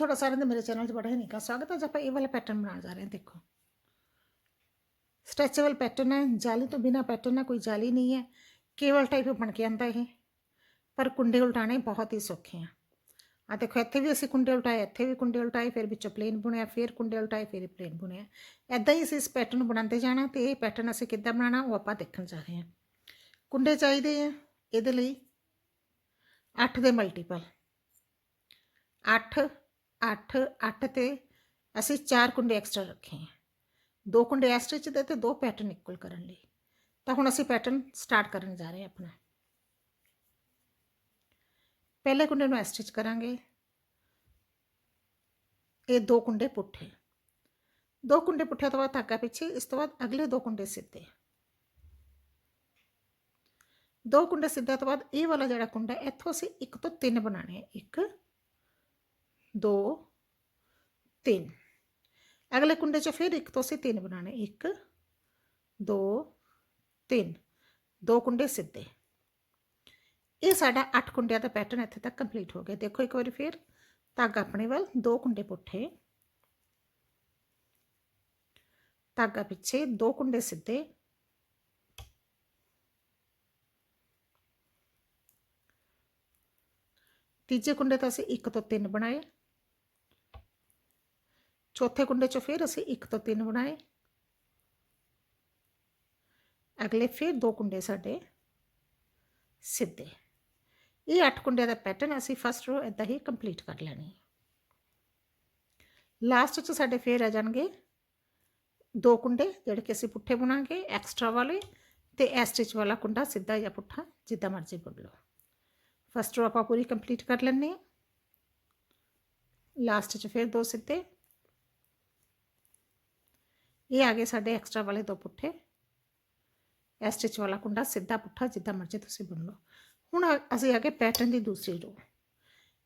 ਤੁਹਾਡਾ ਸਾਰਿਆਂ ਦਾ ਮੇਰੇ ਚੈਨਲ 'ਚ ਬੜਾ ਹੀ ਨਿੱਘਾ ਸਵਾਗਤ ਹੈ ਅੱਜ ਆਪਾਂ ਇਹ ਵਾਲਾ ਪੈਟਰਨ ਬਣਾਉਣ ਜਾ ਰਹੇ ਹਾਂ, ਦੇਖੋ। ਸਟ੍ਰੈਚੇਬਲ ਪੈਟਰਨ ਹੈ, ਜਾਲੀ ਤੋਂ ਬਿਨਾ ਪੈਟਰਨ ਹੈ ਕੋਈ ਜਾਲੀ ਨਹੀਂ ਹੈ। ਕੇਵਲ ਟਾਈਪ ਬਣ ਕੇ ਆਂਦਾ ਇਹ। ਪਰ ਕੁੰਡੇ ਉਲਟਾਣੇ ਬਹੁਤ ਹੀ ਸੌਖੇ ਆ। ਆ ਦੇਖੋ, ਇੱਥੇ ਵੀ ਅਸੀਂ ਕੁੰਡੇ ਉਲਟਾਏ, ਇੱਥੇ ਵੀ ਕੁੰਡੇ ਉਲਟਾਏ, ਫਿਰ ਵਿੱਚੋਂ ਪਲੇਨ ਬੁਣਿਆ, ਫਿਰ ਕੁੰਡੇ ਉਲਟਾਏ, ਫਿਰ ਪਲੇਨ ਬੁਣਿਆ। ਐਦਾਂ ਹੀ ਅਸੀਂ ਇਸ ਪੈਟਰਨ ਨੂੰ ਬਣਾਉਂਦੇ ਜਾਣਾ ਤੇ ਇਹ ਪੈਟਰਨ ਅਸੀਂ ਕਿੱਦਾਂ ਬਣਾਉਣਾ, ਉਹ ਆਪਾਂ ਦੇਖਣ ਜਾ ਰਹੇ ਹਾਂ। ਕੁੰਡੇ ਚਾਹੀਦੇ ਆ ਇਹਦੇ ਲਈ 8 ਦੇ ਮਲਟੀਪਲ 8 8 8 ਤੇ ਅਸੀਂ 4 ਕੁੰਡੇ ਐਕਸਟਰਾ ਰੱਖੇ ਆ ਦੋ ਕੁੰਡੇ ਐਕਸਟਰਾ ਚ ਦੇ ਤੇ ਦੋ ਪੈਟਰਨ ਇਕੁਅਲ ਕਰਨ ਲਈ ਤਾਂ ਹੁਣ ਅਸੀਂ ਪੈਟਰਨ ਸਟਾਰਟ ਕਰਨ ਜਾ ਰਹੇ ਹਾਂ ਆਪਣਾ ਪਹਿਲੇ ਕੁੰਡੇ ਨੂੰ ਸਟਿਚ ਕਰਾਂਗੇ ਇਹ ਦੋ ਕੁੰਡੇ ਪੁੱਠੇ ਦੋ ਕੁੰਡੇ ਪੁੱਠੇ ਤੋਂ ਬਾਅਦ ਧਾਗਾ ਪਿੱਛੇ ਇਸ ਤੋਂ ਬਾਅਦ ਅਗਲੇ ਦੋ ਕੁੰਡੇ ਸਿੱਧੇ ਦੋ ਕੁੰਡੇ ਸਿੱਧੇ ਤੋਂ ਬਾਅਦ ਇਹ ਵਾਲਾ ਜਿਹੜਾ ਕੁੰਡਾ ਹੈ, ਇੱਥੋਂ ਅਸੀਂ ਇੱਕ ਤੋਂ ਤਿੰਨ ਬਣਾਣੇ ਆ ਇੱਕ ਦੋ, ਤਿੰਨ। ਅਗਲੇ ਕੁੰਡੇ 'ਚ ਫਿਰ ਇੱਕ ਤੋਂ ਅਸੀਂ ਤਿੰਨ ਬਣਾਣੇ ਇੱਕ, ਦੋ, ਤਿੰਨ। ਦੋ ਕੁੰਡੇ ਸਿੱਧੇ। ਇਹ ਸਾਡਾ 8 ਕੁੰਡਿਆਂ ਦਾ ਪੈਟਰਨ ਇੱਥੇ ਤੱਕ ਕੰਪਲੀਟ ਹੋ ਗਿਆ। ਦੇਖੋ ਇੱਕ ਵਾਰੀ ਫਿਰ। ਧਾਗਾ ਆਪਣੇ ਵੱਲ, ਦੋ ਕੁੰਡੇ ਪੁੱਠੇ। ਧਾਗਾ ਪਿੱਛੇ, ਦੋ ਕੁੰਡੇ ਸਿੱਧੇ। ਤੀਜੇ ਕੁੰਡੇ ਤੋਂ ਅਸੀਂ 1 ਤੋਂ 3 ਬਣਾਏ। ਚੌਥੇ ਕੁੰਡੇ 'ਚੋਂ ਫਿਰ ਅਸੀਂ 1 ਤੋਂ 3 ਬਣਾਏ। ਅਗਲੇ ਫਿਰ ਦੋ ਕੁੰਡੇ ਸਾਡੇ ਸਿੱਧੇ। ਇਹ 8 ਕੁੰਡਿਆਂ ਦਾ ਪੈਟਰਨ ਅਸੀਂ ਫਸਟ ਰੋ ਇਦਾਂ ਹੀ ਕੰਪਲੀਟ ਕਰ ਲੈਣੀ ਲਾਸਟ 'ਚ ਸਾਡੇ ਫੇਰ ਆ ਜਾਣਗੇ ਦੋ ਕੁੰਡੇ ਜਿਹੜੇ ਕਿ ਅਸੀਂ ਪੁੱਠੇ ਬਣਾਂਗੇ ਐਕਸਟਰਾ ਵਾਲੇ ਤੇ ਐ ਸਟਿਚ ਵਾਲਾ ਕੁੰਡਾ ਸਿੱਧਾ ਜਾਂ ਪੁੱਠਾ ਜਿੱਦਾਂ ਮਰਜ਼ੀ ਬੁਣ ਲਓ। ਫਸਟ ਰੋ ਆਪਾਂ ਪੂਰੀ ਕੰਪਲੀਟ ਕਰ ਲੈਣੇ ਆ ਲਾਸਟ 'ਚ ਫਿਰ ਦੋ ਸਿੱਧੇ। ਇਹ ਆ ਗਏ ਸਾਡੇ ਐਕਸਟਰਾ ਵਾਲੇ ਦੋ ਪੁੱਠੇ। ਇਹ ਸਟਿਚ ਵਾਲਾ ਕੁੰਡਾ ਸਿੱਧਾ ਪੁੱਠਾ ਜਿੱਦਾਂ ਮਰਜ਼ੀ ਤੁਸੀਂ ਬੁਣ ਲਓ। ਹੁਣ ਆ- ਅਸੀਂ ਆ ਗਏ ਪੈਟਰਨ ਦੀ ਦੂਸਰੀ ਰੋ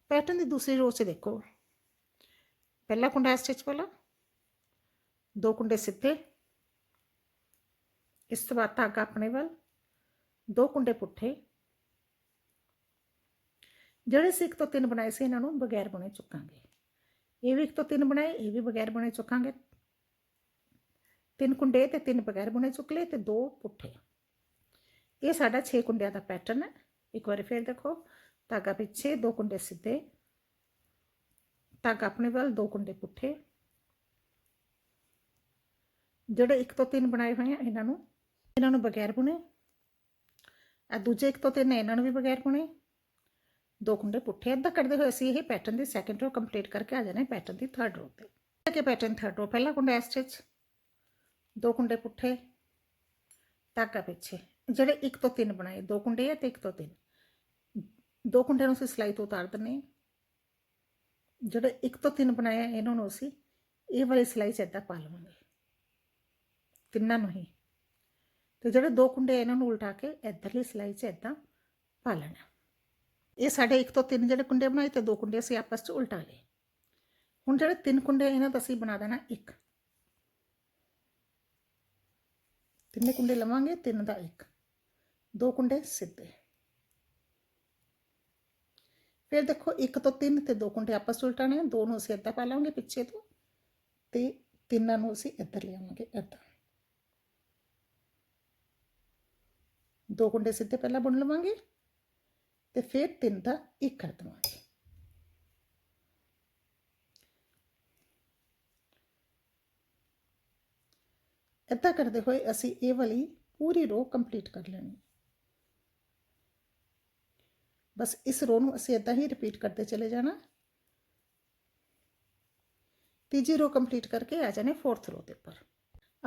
ਪੈਟਰਨ ਦੀ ਦੂਸਰੀ ਰੋ 'ਚ ਦੇਖੋ। ਪਹਿਲਾ ਕੁੰਡਾ ਐ ਸਟਿਚ ਵਾਲਾ। ਦੋ ਕੁੰਡੇ ਸਿੱਧੇ। ਇਸ ਤੋਂ ਬਾਅਦ ਧਾਗਾ ਆਪਣੇ ਵੱਲ। ਦੋ ਕੁੰਡੇ ਪੁੱਠੇ। ਜਿਹੜੇ ਸੀ ਇੱਕ ਤੋਂ ਤਿੰਨ ਬਣਾਏ ਸੀ, ਇਹਨਾਂ ਨੂੰ ਬਗੈਰ ਬੁਣੇ ਚੁੱਕਾਂਗੇ। ਇਹ ਵੀ ਇੱਕ ਤੋਂ ਤਿੰਨ ਬਣਾਏ, ਇਹ ਵੀ ਬਗੈਰ ਬੁਣੇ ਚੁੱਕਾਂਗੇ। ਤਿੰਨ ਕੁੰਡੇ ਤੇ ਤਿੰਨ ਬਗੈਰ ਬੁਣੇ ਚੁੱਕ ਲਏ ਤੇ ਦੋ ਪੁੱਠੇ। ਇਹ ਸਾਡਾ 6 ਕੁੰਡਿਆਂ ਦਾ ਪੈਟਰਨ ਹੈ। ਇੱਕ ਵਾਰੀ ਫੇਰ ਦੇਖੋ, ਧਾਗਾ ਪਿੱਛੇ ਦੋ ਕੁੰਡੇ ਸਿੱਧੇ, ਧਾਗਾ ਆਪਣੇ ਵੱਲ ਦੋ ਕੁੰਡੇ ਪੁੱਠੇ। ਜਿਹੜੇ ਇੱਕ ਤੋਂ ਤਿੰਨ ਬਣਾਏ ਹੋਏ ਆ, ਇਹਨਾਂ ਨੂੰ ਇਹਨਾਂ ਨੂੰ ਬਗੈਰ ਬੁਣੇ। ਆ ਦੂਜੇ ਇੱਕ ਤੋਂ ਤਿੰਨ ਇਹਨਾਂ ਨੂੰ ਵੀ ਬਗੈਰ ਬੁਣੇ। ਦੋ ਕੁੰਡੇ ਪੁੱਠੇ। ਅੱਧਾ ਕਰਦੇ ਹੋਏ ਅਸੀਂ ਇਹ ਪੈਟਰਨ ਦੀ ਸੈਕੰਡ ਰੋ ਕੰਪਲੀਟ ਕਰਕੇ ਆ ਜਾਣਾ ਪੈਟਰਨ ਦੀ ਥਰਡ ਰੋ ਤੇ। ਕਿ ਪੈਟਰਨ ਥਰਡ ਰੋ ਪਹਿਲਾ ਕੁੰਡਾ ਸਟਿਚ ਦੋ ਕੁੰਡੇ ਪੁੱਠੇ, ਧਾਗਾ ਪਿੱਛੇ। ਜਿਹੜੇ ਇੱਕ ਤੋਂ ਤਿੰਨ ਬਣਾਏ, ਦੋ ਕੁੰਡੇ ਆ ਤੇ ਇੱਕ ਤੋਂ ਤਿੰਨ। ਦੋ ਕੁੰਡਿਆਂ ਨੂੰ ਅਸੀਂ ਸਿਲਾਈ ਤੋਂ ਉਤਾਰ ਦਿੰਨੇ ਜਿਹੜੇ ਇੱਕ ਤੋਂ ਤਿੰਨ ਬਣਾਏ ਇਹਨਾਂ ਨੂੰ ਅਸੀਂ ਇਹ ਵਾਲੀ ਸਿਲਾਈ 'ਚ ਏਦਾਂ ਪਾ ਲਵਾਂਗੇ। ਤਿੰਨਾਂ ਨੂੰ ਹੀ। ਤੇ ਜਿਹੜੇ ਦੋ ਕੁੰਡੇ ਇਹਨਾਂ ਨੂੰ ਉਲਟਾ ਕੇ ਇੱਧਰਲੀ ਸਿਲਾਈ 'ਚ ਏਦਾਂ ਪਾ ਲੈਣਾ। ਇਹ ਸਾਡੇ ਇੱਕ ਤੋਂ ਤਿੰਨ ਜਿਹੜੇ ਕੁੰਡੇ ਬਣਾਏ ਤੇ ਦੋ ਕੁੰਡੇ ਅਸੀਂ ਆਪਸ 'ਚ ਉਲਟਾ ਲਏ। ਹੁਣ ਜਿਹੜੇ ਤਿੰਨ ਕੁੰਡੇ ਇਹਨਾਂ ਦਾ ਅਸੀਂ ਬਣਾ ਦੇਣਾ ਇੱਕ। ਤਿੰਨੇ ਕੁੰਡੇ ਲਵਾਂਗੇ, ਤਿੰਨ ਦਾ ਇੱਕ। ਦੋ ਕੁੰਡੇ ਸਿੱਧੇ। ਫਿਰ ਦੇਖੋ, ਇੱਕ ਤੋਂ ਤਿੰਨ ਤੇ ਦੋ ਕੁੰਡੇ ਆਪਸ 'ਚ ਉਲਟਾਣੇ ਆ। ਦੋ ਨੂੰ ਅਸੀਂ ਇੱਦਾਂ ਪਾ ਲਾਂਗੇ ਪਿੱਛੇ ਤੋਂ ਤੇ ਤਿੰਨਾਂ ਨੂੰ ਅਸੀਂ ਇੱਧਰ ਲਿਆਵਾਂਗੇ ਇੱਦਾਂ। ਦੋ ਕੁੰਡੇ ਸਿੱਧੇ ਪਹਿਲਾਂ ਬੁਣ ਲਵਾਂਗੇ ਤੇ ਫਿਰ ਤਿੰਨ ਦਾ ਇੱਕ ਕਰ ਦਵਾਂਗੇ। ਇੱਦਾਂ ਕਰਦੇ ਹੋਏ ਅਸੀਂ ਇਹ ਵਾਲੀ ਪੂਰੀ ਰੋ ਕੰਪਲੀਟ ਕਰ ਲੈਣੀ। ਬਸ ਇਸ ਰੋ ਨੂੰ ਅਸੀਂ ਇਦਾਂ ਹੀ ਰਿਪੀਟ ਕਰਦੇ ਚਲੇ ਜਾਣਾ। ਤੀਜੀ ਰੋ ਕੰਪਲੀਟ ਕਰਕੇ ਆ ਜਾਣੇ ਫੋਰਥ ਰੋ ਦੇ ਉੱਪਰ।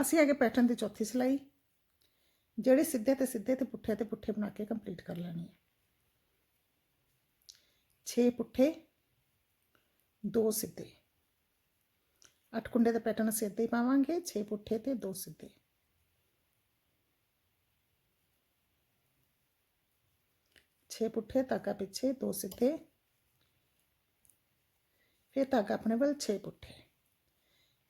ਅਸੀਂ ਅੱਗੇ ਪੈਟਰਨ ਦੀ ਚੌਥੀ ਸਿਲਾਈ, ਜਿਹੜੇ ਸਿੱਧੇ ਤੇ ਸਿੱਧੇ ਤੇ ਪੁੱਠੇ ਤੇ ਪੁੱਠੇ ਬਣਾ ਕੇ ਕੰਪਲੀਟ ਕਰ ਲੈਣੀ ਹੈ। 6 ਪੁੱਠੇ 2 ਸਿੱਧੇ। ਅੱਠ ਕੁੰਡੇ ਦਾ ਪੈਟਰਨ ਅਸੀਂ ਏਦਾਂ ਹੀ ਪਾਵਾਂਗੇ 6 ਪੁੱਠੇ ਤੇ 2 ਸਿੱਧੇ ਛੇ ਪੁੱਠੇ ਧਾਗਾ ਪਿੱਛੇ ਦੋ ਸਿੱਧੇ ਫਿਰ ਧਾਗਾ ਆਪਣੇ ਵੱਲ 6 ਪੁੱਠੇ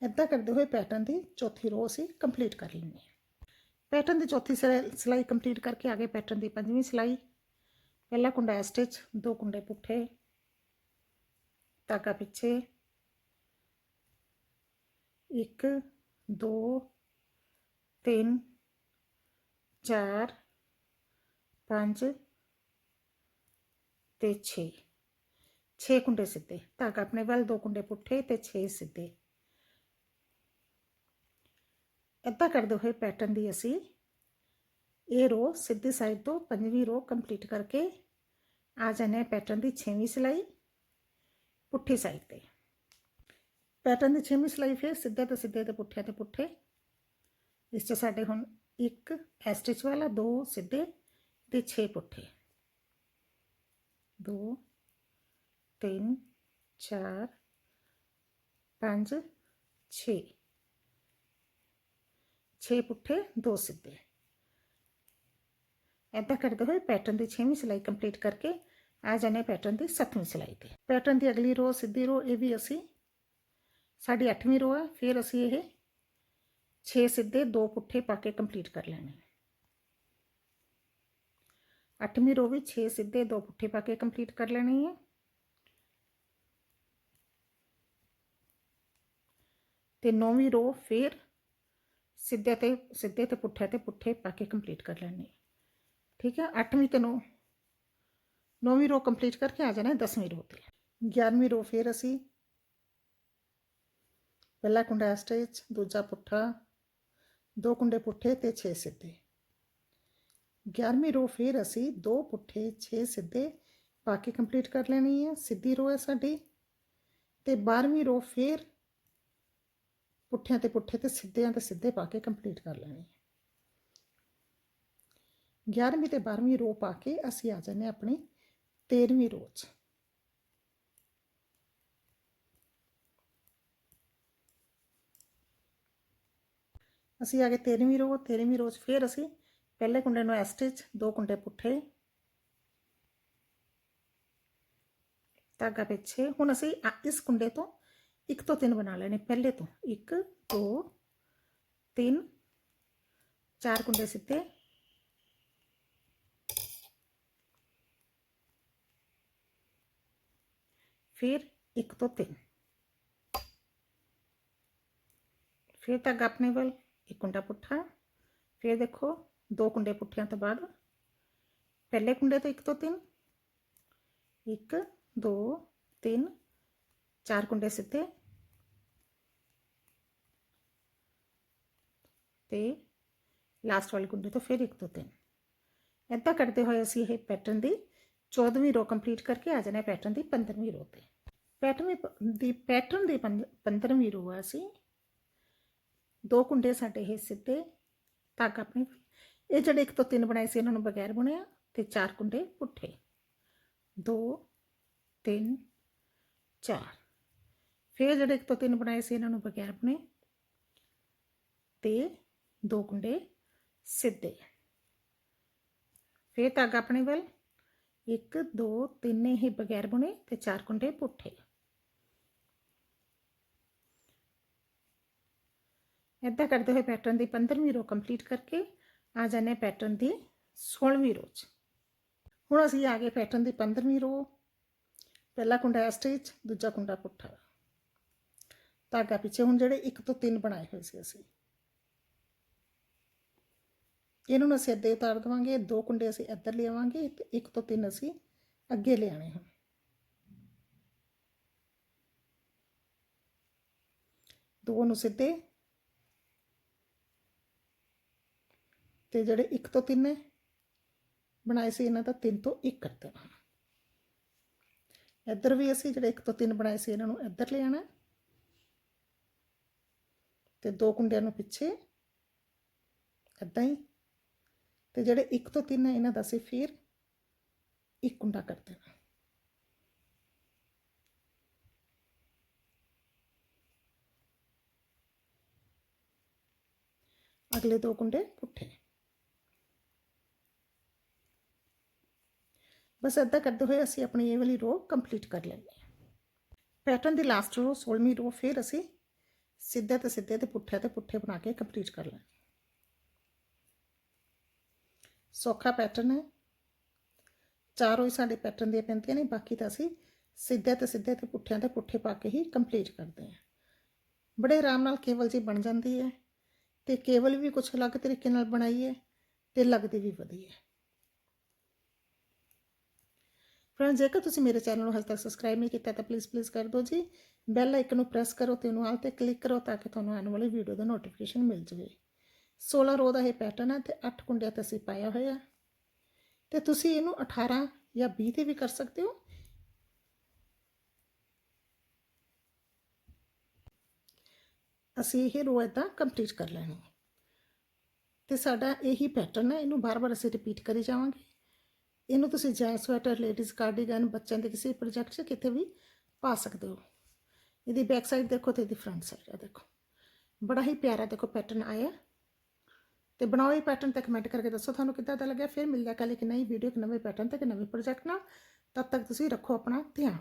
ਏਦਾਂ ਕਰਦੇ ਹੋਏ ਪੈਟਰਨ ਦੀ ਚੌਥੀ ਰੋ ਅਸੀਂ ਕੰਪਲੀਟ ਕਰ ਲੈਣੀ ਹੈ ਪੈਟਰਨ ਦੀ ਚੌਥੀ ਸਿਲਾ- ਸਿਲਾਈ ਕੰਪਲੀਟ ਕਰਕੇ ਆਗੇ ਪੈਟਰਨ ਦੀ ਪੰਜਵੀਂ ਸਿਲਾਈ ਪਹਿਲਾ ਕੁੰਡਾ ਸਟਿਚ ਦੋ ਕੁੰਡੇ ਪੁੱਠੇ ਧਾਗਾ ਪਿੱਛੇ ਇੱਕ, ਦੋ, ਤਿੰਨ, ਚਾਰ, ਪੰਜ ਤੇ 6 6 ਕੁੰਡੇ ਸਿੱਧੇ। ਧਾਗਾ ਆਪਣੇ ਵੱਲ, ਦੋ ਕੁੰਡੇ ਪੁੱਠੇ ਤੇ 6 ਸਿੱਧੇ। ਇੱਦਾਂ ਕਰਦੇ ਹੋਏ ਪੈਟਰਨ ਦੀ ਅਸੀਂ ਇਹ ਰੋ ਸਿੱਧੀ ਸਾਈਡ ਤੋਂ ਪੰਜਵੀਂ ਰੋ ਕੰਪਲੀਟ ਕਰਕੇ ਆ ਜਾਣੇ ਪੈਟਰਨ ਦੀ 6ਵੀਂ ਸਿਲਾਈ ਪੁੱਠੀ ਸਾਈਡ ਤੇ। ਪੈਟਰਨ ਦੀ 6ਵੀਂ ਸਿਲਾਈ ਫਿਰ ਸਿੱਧੇ ਤੇ ਸਿੱਧੇ ਤੇ ਪੁੱਠੇ ਤੇ ਪੁੱਠੇ। ਇਸ 'ਚ ਸਾਡੇ ਹੁਣ ਇੱਕ ਸਟਿਚ ਵਾਲਾ, ਦੋ ਸਿੱਧੇ ਤੇ 6 ਪੁੱਠੇ। 2 3 4 5 6 6 ਪੁੱਠੇ 2 ਸਿੱਧੇ। ਐਦਾਂ ਕਰਦੇ ਹੋਏ ਪੈਟਰਨ ਦੀ 6ਵੀਂ ਸਿਲਾਈ ਕੰਪਲੀਟ ਕਰਕੇ ਆ ਜਾਣੇ ਪੈਟਰਨ ਦੀ 7ਵੀਂ ਸਿਲਾਈ ਤੇ। ਪੈਟਰਨ ਦੀ ਅਗਲੀ ਰੋ ਸਿੱਧੀ ਰੋ ਇਹ ਵੀ ਅਸੀਂ ਸਾਡੀ 8ਵੀਂ ਰੋ ਹੈ ਫਿਰ ਅਸੀਂ ਇਹ 6 ਸਿੱਧੇ 2 ਪੁੱਠੇ ਪਾ ਕੇ ਕੰਪਲੀਟ ਕਰ ਲੈਣੇ 8ਵੀਂ ਰੋ ਵੀ 6 ਸਿੱਧੇ 2 ਪੁੱਠੇ ਪਾ ਕੇ ਕੰਪਲੀਟ ਕਰ ਲੈਣੀ ਹੈ ਤੇ 9ਵੀਂ ਰੋ ਫਿਰ ਸਿੱਧੇ ਤੇ ਸਿੱਧੇ ਤੇ ਪੁੱਠੇ ਤੇ ਪੁੱਠੇ ਪਾ ਕੇ ਕੰਪਲੀਟ ਕਰ ਲੈਣੀ ਹੈ ਠੀਕ ਹੈ 8ਵੀਂ ਤੇ 9 9ਵੀਂ ਰੋ ਕੰਪਲੀਟ ਕਰਕੇ ਆ ਜਾਣਾ 10ਵੀਂ ਰੋ ਤੇ 11ਵੀਂ ਰੋ ਫਿਰ ਅਸੀਂ ਪਹਿਲਾ ਕੁੰਡਾ ਸਟਿਚ ਦੂਜਾ ਪੁੱਠਾ, ਦੋ ਕੁੰਡੇ ਪੁੱਠੇ ਤੇ 6 ਸਿੱਧੇ। 11ਵੀਂ ਰੋ ਫਿਰ ਅਸੀਂ ਦੋ ਪੁੱਠੇ 6 ਸਿੱਧੇ ਪਾ ਕੇ ਕੰਪਲੀਟ ਕਰ ਲੈਣੀ ਹੈ ਸਿੱਧੀ ਰੋ ਹੈ ਸਾਡੀ। ਤੇ 12ਵੀਂ ਰੋ ਫਿਰ ਪੁੱਠਿਆਂ ਤੇ ਪੁੱਠੇ ਤੇ ਸਿੱਧਿਆਂ ਤੇ ਸਿੱਧੇ ਪਾ ਕੇ ਕੰਪਲੀਟ ਕਰ ਲੈਣੀ ਹੈ 11ਵੀਂ ਤੇ 12ਵੀਂ ਰੋ ਪਾ ਕੇ ਅਸੀਂ ਆ ਜਾਂਦੇ ਹਾਂ ਆਪਣੀ 13ਵੀਂ ਰੋ 'ਚ। ਅਸੀਂ ਆ ਗਏ 13ਵੀਂ ਰੋ 13ਵੀਂ ਰੋਜ਼ ਫਿਰ ਅਸੀਂ ਪਹਿਲੇ ਕੁੰਡੇ ਨੂੰ ਸਟਿਚ ਦੋ ਕੁੰਡੇ ਪੁੱਠੇ। ਧਾਗਾ ਪਿੱਛੇ। ਹੁਣ ਅਸੀਂ ਆ- ਇਸ ਕੁੰਡੇ ਤੋਂ ਇੱਕ ਤੋਂ ਤਿੰਨ ਬਣਾ ਲੈਣੇ ਪਹਿਲੇ ਤੋਂ। ਇੱਕ, ਦੋ, ਤਿੰਨ, ਚਾਰ ਕੁੰਡੇ ਸਿੱਧੇ। ਫਿਰ ਇੱਕ ਤੋਂ ਤਿੰਨ। ਫਿਰ ਧਾਗਾ ਆਪਣੇ ਵੱਲ। ਇੱਕ ਕੁੰਡਾ ਪੁੱਠਾ ਫਿਰ ਦੇਖੋ, ਦੋ ਕੁੰਡੇ ਪੁੱਠਿਆਂ ਤੋਂ ਬਾਅਦ। ਪਹਿਲੇ ਕੁੰਡੇ ਤੋਂ ਇੱਕ ਤੋਂ ਤਿੰਨ, ਇੱਕ, ਦੋ, ਤਿੰਨ, ਚਾਰ ਕੁੰਡੇ ਸਿੱਧੇ। ਤੇ ਲਾਸਟ ਵਾਲੇ ਕੁੰਡੇ ਤੋਂ ਫਿਰ ਇੱਕ ਤੋਂ ਤਿੰਨ। ਏਦਾਂ ਕਰਦੇ ਹੋਏ ਅਸੀਂ ਇਹ ਪੈਟਰਨ ਦੀ 14ਵੀਂ ਰੋ ਕੰਪਲੀਟ ਕਰਕੇ ਆ ਜਾਣਾ ਪੈਟਰਨ ਦੀ 15ਵੀਂ ਰੋ ਤੇ। ਪੈਟਰਨ ਦੀ ਪੈਟਰਨ ਦੀ 15ਵੀਂ ਰੋ ਆ ਅਸੀਂ। ਦੋ ਕੁੰਡੇ ਸਾਡੇ ਇਹ ਸਿੱਧੇ ਧਾਗਾ ਆਪਣੇ। ਇਹ ਜਿਹੜੇ ਇੱਕ ਤੋਂ ਤਿੰਨ ਬਣਾਏ ਸੀ, ਇਹਨਾਂ ਨੂੰ ਬਗੈਰ ਬੁਣਿਆ ਤੇ ਚਾਰ ਕੁੰਡੇ ਪੁੱਠੇ। 2 3 4 ਫਿਰ ਜਿਹੜੇ ਇੱਕ ਤੋਂ ਤਿੰਨ ਬਣਾਏ ਸੀ, ਇਹਨਾਂ ਨੂੰ ਬਗੈਰ ਬੁਣੇ ਤੇ ਦੋ ਕੁੰਡੇ ਸਿੱਧੇ। ਫਿਰ ਧਾਗਾ ਆਪਣੇ ਵੱਲ। 1 2 3 ਇਹ ਬਗੈਰ ਬੁਣੇ ਤੇ ਚਾਰ ਕੁੰਡੇ ਪੁੱਠੇ। ਇੱਦਾਂ ਕਰਦੇ ਹੋਏ ਪੈਟਰਨ ਦੀ 15ਵੀਂ ਰੋ ਕੰਪਲੀਟ ਕਰਕੇ ਆ ਜਾਣੇ ਪੈਟਰਨ ਦੀ 16ਵੀਂ ਰੋ 'ਚ। ਹੁਣ ਅਸੀਂ ਆ ਗਏ ਪੈਟਰਨ ਦੀ 15ਵੀਂ ਰੋ ਪਹਿਲਾ ਕੁੰਡਾ ਸਟਿਚ ਦੂਜਾ ਕੁੰਡਾ ਪੁੱਠਾ। ਧਾਗਾ ਪਿੱਛੇ ਹੁਣ ਜਿਹੜੇ ਇੱਕ ਤੋਂ ਤਿੰਨ ਬਣਾਏ ਹੋਏ ਸੀ ਅਸੀਂ। ਇਹਨੂੰ ਅਸੀਂ ਅੱਧੇ ਉਤਾਰ ਦੇਵਾਂਗੇ, ਦੋ ਕੁੰਡੇ ਅਸੀਂ ਇੱਧਰ ਲਿਆਵਾਂਗੇ ਤੇ ਇੱਕ ਤੋਂ ਤਿੰਨ ਅਸੀਂ ਅੱਗੇ ਲਿਆਣੇ ਹਨ। ਦੋ ਨੂੰ ਸਿੱਧੇ ਤੇ ਜਿਹੜੇ ਇੱਕ ਤੋਂ ਤਿੰਨ ਬਣਾਏ ਸੀ ਇਹਨਾਂ ਦਾ ਤਿੰਨ ਤੋਂ ਇੱਕ ਕਰ ਦੇਣਾ ਇੱਧਰ ਵੀ ਅਸੀਂ ਜਿਹੜੇ ਇੱਕ ਤੋਂ ਤਿੰਨ ਬਣਾਏ ਸੀ, ਇਹਨਾਂ ਨੂੰ ਇੱਧਰ ਲੈ ਆਣਾ ਤੇ ਦੋ ਕੁੰਡਿਆਂ ਨੂੰ ਪਿੱਛੇ, ਇੱਦਾਂ ਹੀ। ਤੇ ਜਿਹੜੇ ਇੱਕ ਤੋਂ ਤਿੰਨ ਹੈ ਇਹਨਾਂ ਦਾ ਅਸੀਂ ਫਿਰ ਇੱਕ ਕੁੰਡਾ ਕਰ ਦੇਣਾ। ਅਗਲੇ ਦੋ ਕੁੰਡੇ ਪੁੱਠੇ ਬਸ ਇੱਦਾਂ ਕਰਦੇ ਹੋਏ ਅਸੀਂ ਆਪਣੀ ਇਹ ਵਾਲੀ ਰੋ ਕੰਪਲੀਟ ਕਰ ਲੈਂਦੇ ਹਾਂ। ਪੈਟਰਨ ਦੀ ਲਾਸਟ ਰੋ 16ਵੀਂ ਰੋ ਫਿਰ ਅਸੀਂ ਸਿੱਧੇ ਤੇ ਸਿੱਧੇ ਤੇ ਪੁੱਠੇ ਤੇ ਪੁੱਠੇ ਬਣਾ ਕੇ ਕੰਪਲੀਟ ਕਰ ਲੈਂਦੇ ਸੌਖਾ ਪੈਟਰਨ ਹੈ। ਚਾਰੋਂ ਹੀ ਸਾਡੇ ਪੈਟਰਨ ਦੀਆਂ ਪੈਂਦੀਆਂ ਨੇ, ਬਾਕੀ ਤਾਂ ਅਸੀਂ ਸਿੱਧੇ ਤੇ ਸਿੱਧੇ ਤੇ ਪੁੱਠਿਆਂ ਤੇ ਪੁੱਠੇ ਪਾ ਕੇ ਹੀ ਕੰਪਲੀਟ ਕਰਦੇ ਹਾਂ। ਬੜੇ ਆਰਾਮ ਨਾਲ ਕੇਵਲ ਜੀ ਬਣ ਜਾਂਦੀ ਹੈ ਤੇ ਕੇਵਲ ਵੀ ਕੁਝ ਅਲੱਗ ਤਰੀਕੇ ਨਾਲ ਬਣਾਈ ਹੈ ਤੇ ਲੱਗਦੀ ਵੀ ਵਧੀਆ ਹੈ ਫਰੈਂਡਸ, ਜੇਕਰ ਤੁਸੀਂ ਮੇਰੇ ਚੈਨਲ ਨੂੰ ਹਜੇ ਤੱਕ ਸਬਸਕ੍ਰਾਈਬ ਨਹੀਂ ਕੀਤਾ ਤਾਂ ਪਲੀਜ਼ ਪਲੀਜ਼ ਕਰ ਦਿਓ ਜੀ। ਬੈਲ ਆਈਕਨ ਨੂੰ ਪ੍ਰੈਸ ਕਰੋ ਤੇ ਉਹਨੂੰ ਆਲ ਤੇ ਕਲਿੱਕ ਕਰੋ ਤਾਂ ਕਿ ਤੁਹਾਨੂੰ ਆਉਣ ਵਾਲੀ ਵੀਡੀਓ ਦਾ ਨੋਟੀਫਿਕੇਸ਼ਨ ਮਿਲ ਜਾਵੇ। 16 ਰੋ ਦਾ ਇਹ ਪੈਟਰਨ ਹੈ ਤੇ 8 ਕੁੰਡਿਆਂ ਤੇ ਅਸੀਂ ਪਾਇਆ ਹੋਇਆ। ਤੇ ਤੁਸੀਂ ਇਹਨੂੰ 18 ਜਾਂ 20 ਤੇ ਵੀ ਕਰ ਸਕਦੇ ਹੋ। ਅਸੀਂ ਇਹ ਰੋ ਇਦਾਂ ਕੰਪਲੀਟ ਕਰ ਲੈਣੀ। ਹੈ ਤੇ ਸਾਡਾ ਇਹੀ ਪੈਟਰਨ ਹੈ, ਇਹਨੂੰ ਬਾਰ-ਬਾਰ ਅਸੀਂ ਰਿਪੀਟ ਕਰੀ ਜਾਵਾਂਗੇ। ਇਹਨੂੰ ਤੁਸੀਂ ਜੈਂਟ ਸਵੈਟਰ, ਲੇਡੀਜ਼ ਕਾਰਡੀਗਨ, ਬੱਚਿਆਂ ਦੇ ਕਿਸੇ ਪ੍ਰੋਜੈਕਟ 'ਚ ਕਿਤੇ ਵੀ ਪਾ ਸਕਦੇ ਹੋ। ਇਹਦੀ ਬੈਕ ਸਾਈਡ ਦੇਖੋ ਤੇ ਇਹਦੀ ਫਰੰਟ ਸਾਈਡ ਆ ਦੇਖੋ। ਬੜਾ ਹੀ ਪਿਆਰਾ ਦੇਖੋ ਪੈਟਰਨ ਆਇਆ ਤੇ ਬਣਾਓ ਇਹ ਪੈਟਰਨ ਤੇ ਕਮੈਂਟ ਕਰਕੇ ਦੱਸੋ ਤੁਹਾਨੂੰ ਕਿੱਦਾਂ ਦਾ ਲੱਗਿਆ, ਫਿਰ ਮਿਲਦਾ ਕੱਲ ਇੱਕ ਨਈ ਵੀਡੀਓ ਇੱਕ ਨਵੇਂ ਪੈਟਰਨ ਤੇ ਇੱਕ ਨਵੇਂ ਪ੍ਰੋਜੈਕਟ ਨਾਲ। ਤਦ ਤੱਕ ਤੁਸੀਂ ਰੱਖੋ ਆਪਣਾ ਧਿਆਨ।